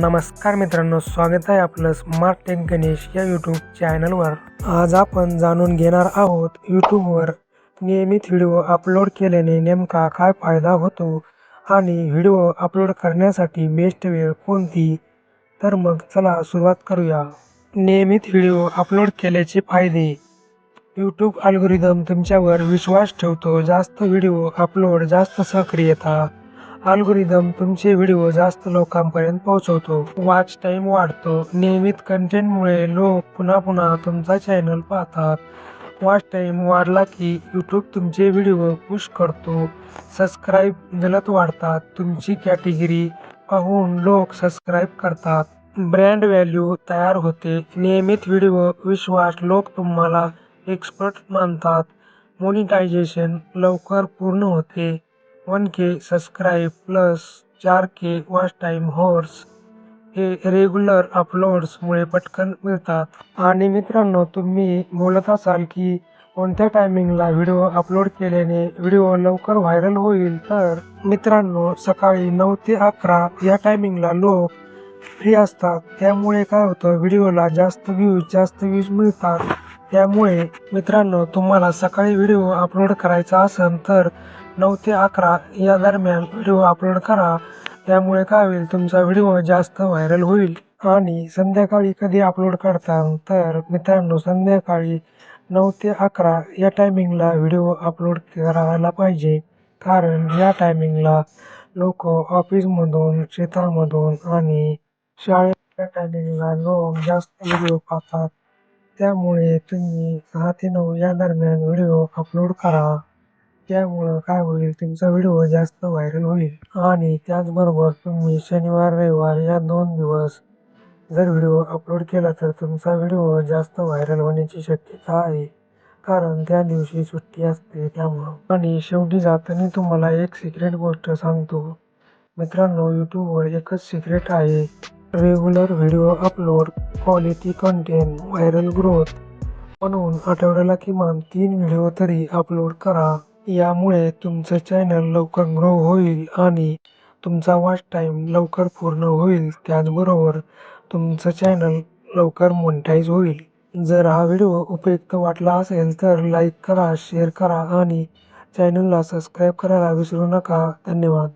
नमस्कार मित्रांनो स्वागत आहे आपलं स्मार्ट टेक गणेश या यूट्यूब चॅनलवर आज आपण जाणून घेणार आहोत यूट्यूबवर नियमित व्हिडिओ अपलोड केल्याने नेमका काय फायदा होतो आणि व्हिडिओ अपलोड करण्यासाठी बेस्ट वेळ कोणती? तर मग चला सुरुवात करूया. नियमित व्हिडिओ अपलोड केल्याचे फायदे. यूट्यूब अल्गोरिदम तुमच्यावर विश्वास ठेवतो जास्त व्हिडिओ अपलोड जास्त सक्रियता. अल्गोरिदम तुमचे व्हिडिओ जास्त लोकांपर्यंत पोहोचवतो. वॉच टाइम वाढतो. नियमित कंटेंटमुळे लोक पुन्हा पुन्हा तुमचा चॅनल पाहतात. वॉच टाइम वाढला की यूट्यूब तुमचे व्हिडिओ पुश करतो. सबस्क्राईब जलद वाढतात. तुमची कॅटेगरी पाहून लोक सबस्क्राईब करतात. ब्रँड व्हॅल्यू तयार होते. नियमित व्हिडिओ विश्वास लोक तुम्हाला एक्सपर्ट मानतात. मोनिटायझेशन लवकर पूर्ण होते. वन के सबस्क्राईब प्लस चार के वॉच टाईम हॉर्स हे रेग्युलर अपलोड्समुळे पटकन मिळतात. आणि मित्रांनो तुम्ही बोलत असाल की कोणत्या टायमिंगला व्हिडिओ अपलोड केल्याने व्हिडिओ लवकर व्हायरल होईल तर मित्रांनो सकाळी नऊ ते अकरा या टायमिंगला लोक फ्री असतात. त्यामुळे काय होतं व्हिडिओला जास्त व्ह्यूज जास्त व्ह्यूज मिळतात. त्यामुळे मित्रांनो तुम्हाला सकाळी व्हिडिओ अपलोड करायचा असेल तर नऊ ते अकरा या दरम्यान व्हिडिओ अपलोड करा. त्यामुळे काय होईल तुमचा व्हिडिओ जास्त व्हायरल होईल आणि संध्याकाळी कधी अपलोड करता तर मित्रांनो संध्याकाळी नऊ ते अकरा या टायमिंगला व्हिडिओ अपलोड करायला पाहिजे. कारण या टायमिंगला लोक ऑफिसमधून शेतामधून आणि शाळेच्या टायमिंगला लोक जास्त व्हिडिओ पाहतात. त्यामुळे तुम्ही सहा ते नऊ या दरम्यान व्हिडिओ अपलोड करा. त्यामुळं काय होईल तुमचा व्हिडिओ जास्त व्हायरल होईल. आणि त्याचबरोबर तुम्ही शनिवार रविवार या दोन दिवस जर व्हिडिओ अपलोड केला तर तुमचा व्हिडिओ जास्त व्हायरल होण्याची शक्यता आहे. कारण त्या दिवशी सुट्टी असते त्यामुळं. आणि शेवटी जाताना तुम्हाला एक सिक्रेट गोष्ट सांगतो. मित्रांनो यूट्यूबवर एकच सिक्रेट आहे. Regular video upload quality content viral growth म्हणून आठवड्याला किमान तीन व्हिडिओ तरी अपलोड करा. यामुळे तुमचं चॅनल लवकर ग्रो होईल आणि तुमचा वॉच टाईम लवकर पूर्ण होईल. त्याचबरोबर तुमचं चॅनल लवकर मोनिटाईज होईल. जर हा व्हिडिओ उपयुक्त वाटला असेल तर लाईक करा शेअर करा आणि चॅनलला सबस्क्राईब करायला विसरू नका. धन्यवाद.